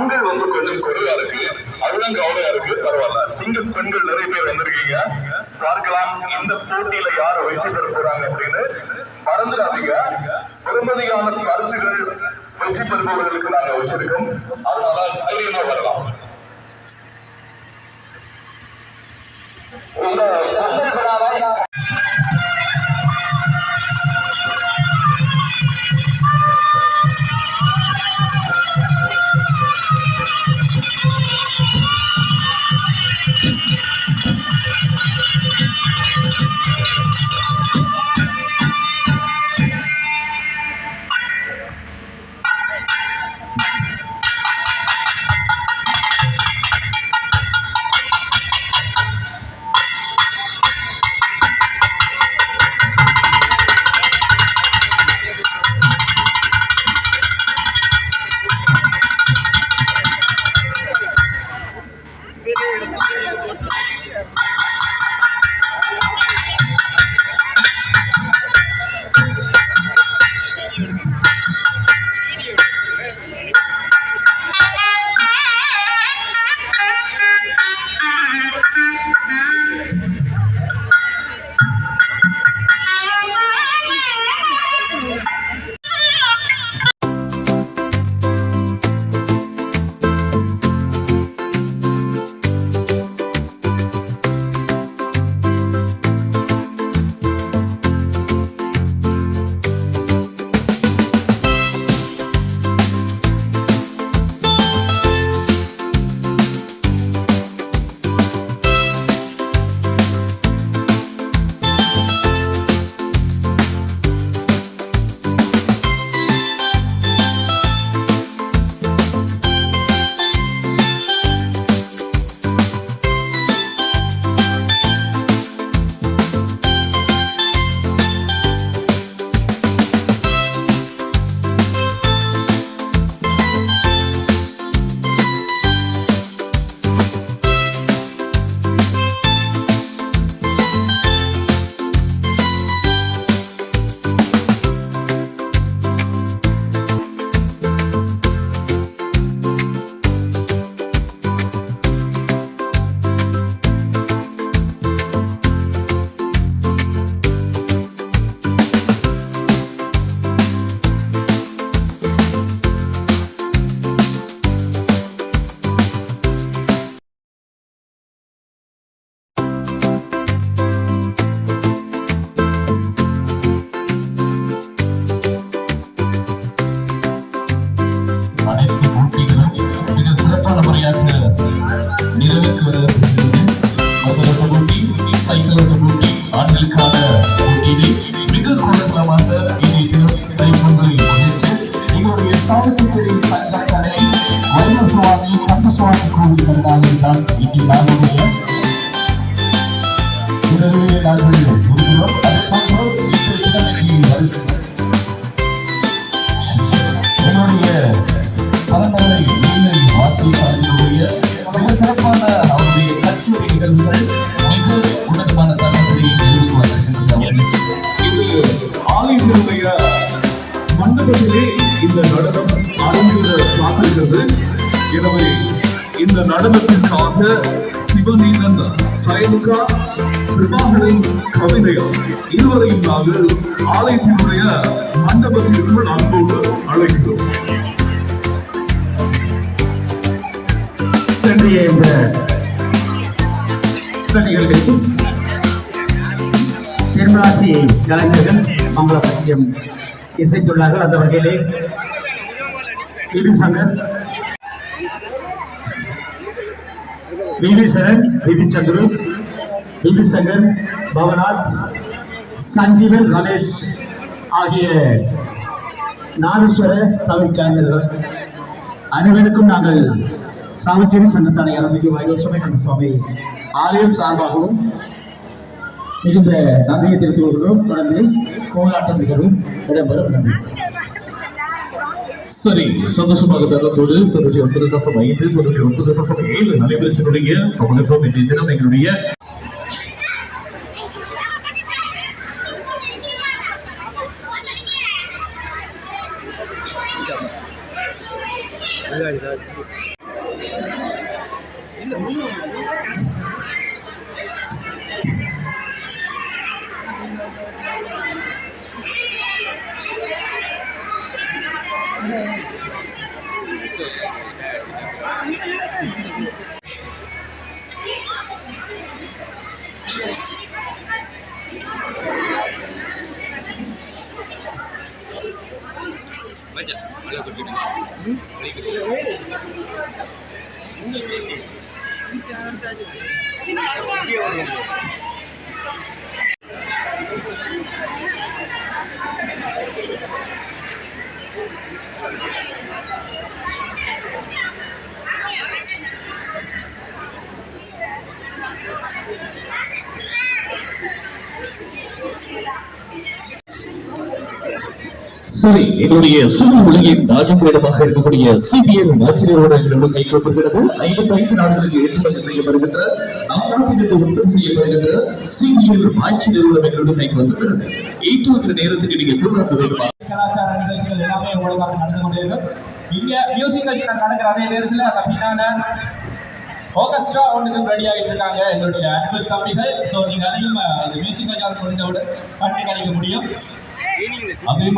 ஆண்கள் வந்து கொஞ்சம் குறைவா இருக்கு. அதுதான் கவலையா இருக்கு. பரவாயில்ல. சிங்க பெண்கள் நிறைய பேர் வந்திருக்கீங்க. பார்க்கலாம். இந்த போட்டியில யார் வெற்றி பெற போறாங்க அப்படின்னு மறந்துடாதீங்க. பெருமதியான பரிசுகள் வெற்றி பெறுபவர்களுக்கு நாங்க வச்சிருக்கோம். அதனால தைரியமா வரலாம். இந்த எங்களுடைய சாதகச்சேரி இந்த நடனத்திற்காக சிவநீதன் சயனுகா பிரபாகரன் கவிதையா இருவரையும் நாங்கள் ஆலயத்தினுடைய மண்டபத்திற்குள் அன்போடு அழைக்கிறோம். திருமணாட்சி கலைஞர்கள் மங்களபத்தியம் இசைத்துள்ளார்கள். அந்த வகையிலே VP Shankar VP Charan VP Chandru VP Shankar Bhavanath Sanjeevan Ramesh ஆகிய நாதீஸ்வர தமிழ் கலைஞர்கள். அனைவருக்கும் நாங்கள் சாமச்சேரி சங்கத்தான அருள்மிகு வைரோசமை கந்த சுவாமி ஆலயம் சார்பாகவும் மிகுந்த நன்றியை தெரிவித்துக் கொள்கிறோம். தொடர்ந்து கோலாட்டம் நிகழ்வும் இடம்பெறும். நன்றி. சரி சந்தோஷமாக தரத்தோடு தொண்ணூற்றி ஒன்பது தசம் ஐந்து தொண்ணூற்றி ஒன்பது தசம் ஏழு நடைபெறுடைய தமிழகம் இன்றைய தினம் எங்களுடைய Thank you. baca mala kudu balik ini சரி என்னுடைய சிவில் உலகின் ராஜபீடமாக இருக்கக்கூடிய சிபிஎல் மாச்சிரியரோட எங்களோட கைகோத்துகிறது ஐம்பத்தி ஐந்து நாடுகளுக்கு ஏற்றுமதி செய்யப்படுகின்ற நம் நாட்டிலிருந்து உற்பத்தி செய்யப்படுகின்ற சிபிஎல் மாட்சி நிறுவனம் எங்களோட கைகோத்துகிறது ஏற்றுவதற்கு நேரத்துக்கு நீங்க எதிர்பார்க்க வேண்டுமா கலாச்சார நிகழ்ச்சிகள் எல்லாமே உலகம் நடந்து கொண்டிருக்கும். இங்க மியூசிக்கல் நடக்கிற அதே நேரத்துல அந்த பின்னால ஆர்கெஸ்ட்ரா ஒன்றுக்கும் ரெடி ஆகிட்டு இருக்காங்க. எங்களுடைய அன்பு தம்பிகள். ஸோ நீங்கள் அதையும் இந்த மியூசிக்கல் சார் முடிந்தவுடன் கண்டு கழிக்க முடியும். அதே